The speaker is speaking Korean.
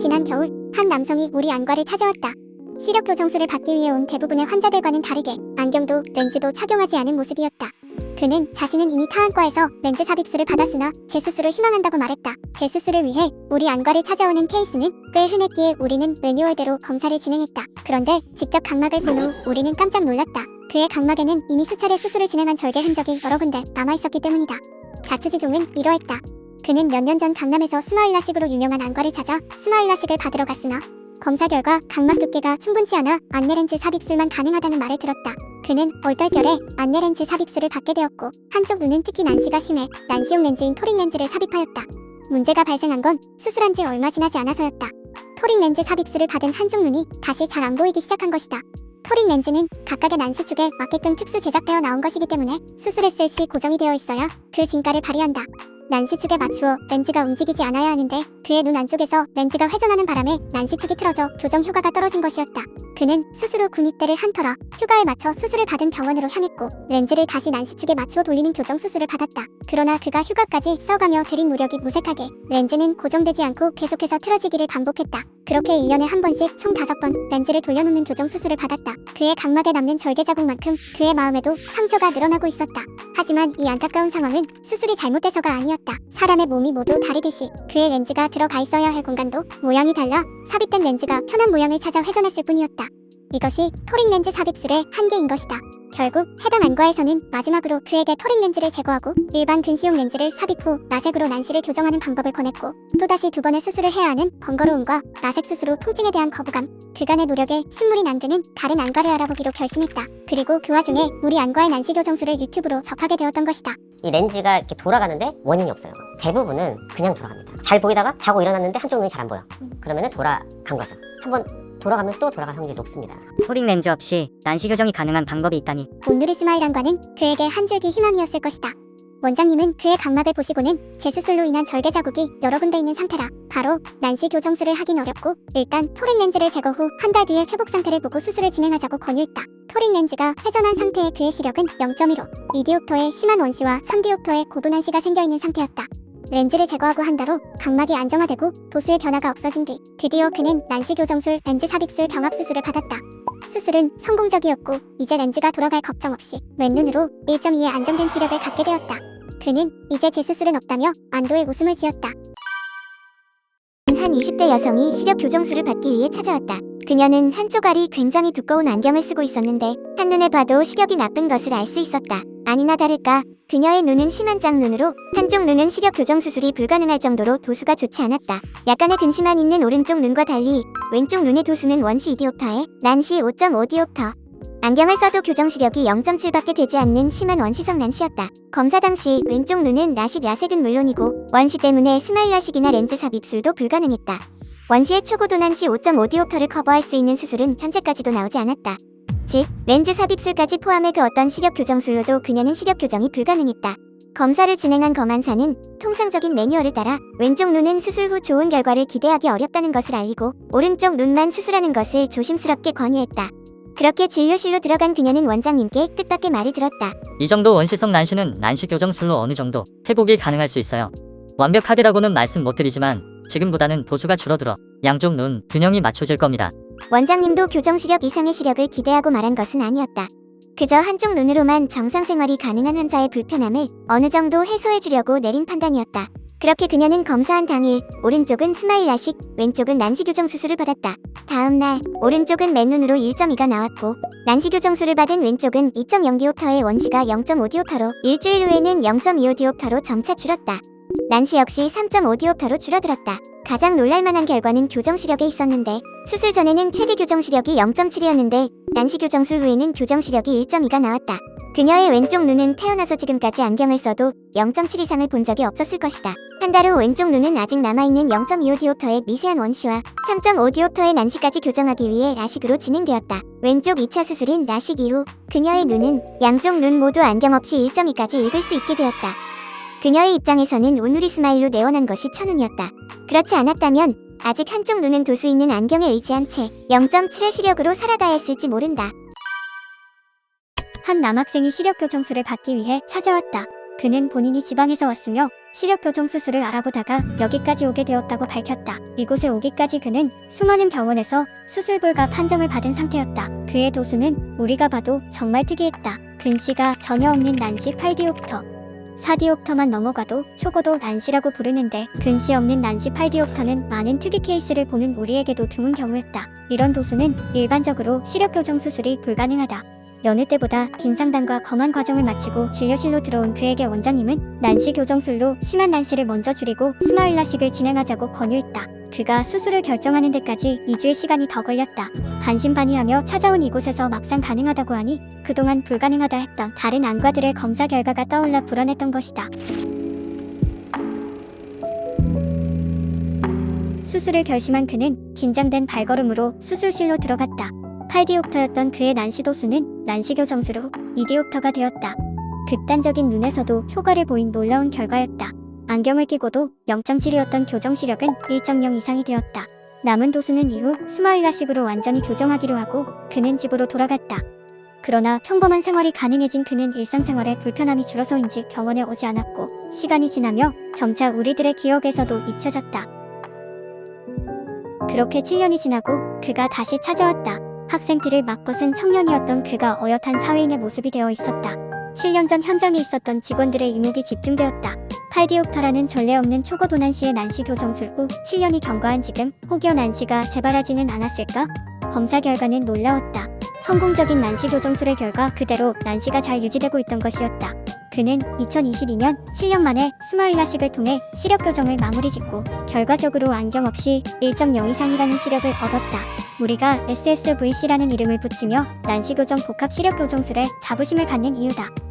지난 겨울 한 남성이 우리 안과를 찾아왔다. 시력 교정술을 받기 위해 온 대부분의 환자들과는 다르게 안경도 렌즈도 착용하지 않은 모습이었다. 그는 자신은 이미 타안과에서 렌즈 삽입술을 받았으나 재수술을 희망한다고 말했다. 재수술을 위해 우리 안과를 찾아오는 케이스는 꽤 흔했기에 우리는 매뉴얼대로 검사를 진행했다. 그런데 직접 각막을 본 후 우리는 깜짝 놀랐다. 그의 각막에는 이미 수차례 수술을 진행한 절개 흔적이 여러 군데 남아있었기 때문이다. 자초지종은 이러했다. 그는 몇 년 전 강남에서 스마일라식으로 유명한 안과를 찾아 스마일라식을 받으러 갔으나 검사 결과 각막 두께가 충분치 않아 안내렌즈 삽입술만 가능하다는 말을 들었다. 그는 얼떨결에 안내렌즈 삽입술을 받게 되었고 한쪽 눈은 특히 난시가 심해 난시용 렌즈인 토릭 렌즈를 삽입하였다. 문제가 발생한 건 수술한 지 얼마 지나지 않아서였다. 토릭 렌즈 삽입술을 받은 한쪽 눈이 다시 잘 안 보이기 시작한 것이다. 토릭 렌즈는 각각의 난시 축에 맞게끔 특수 제작되어 나온 것이기 때문에 수술했을 시 고정이 되어 있어야 그 진가를 발휘한다. 난시축에 맞추어 렌즈가 움직이지 않아야 하는데 그의 눈 안쪽에서 렌즈가 회전하는 바람에 난시축이 틀어져 교정 효과가 떨어진 것이었다. 그는 수술 후 군입대를 한 터라 휴가에 맞춰 수술을 받은 병원으로 향했고 렌즈를 다시 난시축에 맞추어 돌리는 교정 수술을 받았다. 그러나 그가 휴가까지 써가며 들인 노력이 무색하게 렌즈는 고정되지 않고 계속해서 틀어지기를 반복했다. 그렇게 1년에 한 번씩 총 5번 렌즈를 돌려놓는 교정 수술을 받았다. 그의 각막에 남는 절개 자국만큼 그의 마음에도 상처가 늘어나고 있었다. 하지만 이 안타까운 상황은 수술이 잘못돼서가 아니었다. 사람의 몸이 모두 다르듯이 그의 렌즈가 들어가 있어야 할 공간도 모양이 달라 삽입된 렌즈가 편한 모양을 찾아 회전했을 뿐이었다. 이것이 토릭 렌즈 삽입술의 한계인 것이다. 결국 해당 안과에서는 마지막으로 그에게 토릭 렌즈를 제거하고 일반 근시용 렌즈를 삽입 후 나색으로 난시를 교정하는 방법을 권했고 또다시 두 번의 수술을 해야 하는 번거로움과 나색 수술 후 통증에 대한 거부감 그간의 노력에 신물이 난 그는 다른 안과를 알아보기로 결심했다. 그리고 그 와중에 우리 안과의 난시 교정술을 유튜브로 접하게 되었던 것이다. 이 렌즈가 이렇게 돌아가는데 원인이 없어요. 대부분은 그냥 돌아갑니다. 잘 보이다가 자고 일어났는데 한쪽 눈이 잘 안 보여. 그러면은 돌아간 거죠. 한번 돌아가면 또 돌아갈 확률이 높습니다. 토릭 렌즈 없이 난시 교정이 가능한 방법이 있다니 온누리 스마일 안과는 그에게 한 줄기 희망이었을 것이다. 원장님은 그의 각막을 보시고는 재수술로 인한 절개 자국이 여러 군데 있는 상태라 바로 난시 교정술을 하긴 어렵고 일단 토릭 렌즈를 제거 후 한 달 뒤에 회복 상태를 보고 수술을 진행하자고 권유했다. 토릭 렌즈가 회전한 상태의 그의 시력은 0.15, 2디옵터의 심한 원시와 3디옵터의 고도 난시가 생겨 있는 상태였다. 렌즈를 제거하고 한달후 각막이 안정화되고 도수의 변화가 없어진 뒤 드디어 그는 난시 교정술 렌즈 삽입술 병합 수술을 받았다. 수술은 성공적이었고 이제 렌즈가 돌아갈 걱정 없이 맨눈으로 1.2의 안정된 시력을 갖게 되었다. 그는 이제 재수술은 없다며 안도의 웃음을 지었다. 한 20대 여성이 시력 교정술을 받기 위해 찾아왔다. 그녀는 한쪽 알이 굉장히 두꺼운 안경을 쓰고 있었는데 한눈에 봐도 시력이 나쁜 것을 알 수 있었다. 아니나 다를까 그녀의 눈은 심한 짝눈으로 한쪽 눈은 시력 교정 수술이 불가능할 정도로 도수가 좋지 않았다. 약간의 근시만 있는 오른쪽 눈과 달리 왼쪽 눈의 도수는 원시 2디옵터에 난시 5.5디옵터. 안경을 써도 교정 시력이 0.7밖에 되지 않는 심한 원시성 난시였다. 검사 당시 왼쪽 눈은 라식 야색은 물론이고 원시 때문에 스마일 라식이나 렌즈 삽입술도 불가능했다. 원시의 초고도 난시 5.5디옵터를 커버할 수 있는 수술은 현재까지도 나오지 않았다. 즉, 렌즈 삽입술까지 포함해 그 어떤 시력 교정술로도 그녀는 시력 교정이 불가능했다. 검사를 진행한 검안사는 통상적인 매뉴얼을 따라 왼쪽 눈은 수술 후 좋은 결과를 기대하기 어렵다는 것을 알리고 오른쪽 눈만 수술하는 것을 조심스럽게 권유했다. 그렇게 진료실로 들어간 그녀는 원장님께 뜻밖의 말을 들었다. 이 정도 원시성 난시는 난시 교정술로 어느 정도 회복이 가능할 수 있어요. 완벽하게라고는 말씀 못 드리지만 지금보다는 도수가 줄어들어 양쪽 눈 균형이 맞춰질 겁니다. 원장님도 교정 시력 이상의 시력을 기대하고 말한 것은 아니었다. 그저 한쪽 눈으로만 정상 생활이 가능한 환자의 불편함을 어느 정도 해소해 주려고 내린 판단이었다. 그렇게 그녀는 검사한 당일 오른쪽은 스마일 라식, 왼쪽은 난시 교정 수술을 받았다. 다음 날 오른쪽은 맨눈으로 1.2가 나왔고 난시 교정 수를 받은 왼쪽은 2.0디옵터의 원시가 0.5디옵터로 일주일 후에는 0.25디옵터로 점차 줄었다. 난시 역시 3.5디옵터로 줄어들었다. 가장 놀랄만한 결과는 교정 시력에 있었는데 수술 전에는 최대 교정 시력이 0.7이었는데 난시 교정술 후에는 교정 시력이 1.2가 나왔다. 그녀의 왼쪽 눈은 태어나서 지금까지 안경을 써도 0.7 이상을 본 적이 없었을 것이다. 한 달 후 왼쪽 눈은 아직 남아있는 0.25디옵터의 미세한 원시와 3.5디옵터의 난시까지 교정하기 위해 라식으로 진행되었다. 왼쪽 2차 수술인 라식 이후 그녀의 눈은 양쪽 눈 모두 안경 없이 1.2까지 읽을 수 있게 되었다. 그녀의 입장에서는 온누리 스마일로 내원한 것이 천운이었다. 그렇지 않았다면 아직 한쪽 눈은 도수 있는 안경에 의지한 채 0.7의 시력으로 살아가야 했을지 모른다. 한 남학생이 시력 교정술을 받기 위해 찾아왔다. 그는 본인이 지방에서 왔으며 시력 교정 수술을 알아보다가 여기까지 오게 되었다고 밝혔다. 이곳에 오기까지 그는 수많은 병원에서 수술 불가 판정을 받은 상태였다. 그의 도수는 우리가 봐도 정말 특이했다. 근시가 전혀 없는 난시 8디옵터. 4디옵터만 넘어가도 초고도 난시라고 부르는데 근시 없는 난시 8디옵터는 많은 특이 케이스를 보는 우리에게도 드문 경우였다. 이런 도수는 일반적으로 시력 교정 수술이 불가능하다. 여느 때보다 긴 상담과 검한 과정을 마치고 진료실로 들어온 그에게 원장님은 난시 교정술로 심한 난시를 먼저 줄이고 스마일라식을 진행하자고 권유했다. 그가 수술을 결정하는 데까지 2주의 시간이 더 걸렸다. 반신반의하며 찾아온 이곳에서 막상 가능하다고 하니 그동안 불가능하다 했던 다른 안과들의 검사 결과가 떠올라 불안했던 것이다. 수술을 결심한 그는 긴장된 발걸음으로 수술실로 들어갔다. 8디옵터였던 그의 난시 도수는 난시 교 정수로 2디옵터가 되었다. 극단적인 눈에서도 효과를 보인 놀라운 결과였다. 안경을 끼고도 0.7이었던 교정 시력은 1.0 이상이 되었다. 남은 도수는 이후 스마일라식으로 완전히 교정하기로 하고 그는 집으로 돌아갔다. 그러나 평범한 생활이 가능해진 그는 일상생활에 불편함이 줄어서인지 병원에 오지 않았고 시간이 지나며 점차 우리들의 기억에서도 잊혀졌다. 그렇게 7년이 지나고 그가 다시 찾아왔다. 학생들을 막 벗은 청년이었던 그가 어엿한 사회인의 모습이 되어 있었다. 7년 전 현장에 있었던 직원들의 이목이 집중되었다. 8디옵터라는 전례 없는 초고도 난시의 난시 교정술 후 7년이 경과한 지금 혹여 난시가 재발하지는 않았을까? 검사 결과는 놀라웠다. 성공적인 난시 교정술의 결과 그대로 난시가 잘 유지되고 있던 것이었다. 그는 2022년 7년 만에 스마일라식을 통해 시력 교정을 마무리 짓고 결과적으로 안경 없이 1.0 이상이라는 시력을 얻었다. 우리가 SSVC라는 이름을 붙이며 난시 교정 복합 시력 교정술에 자부심을 갖는 이유다.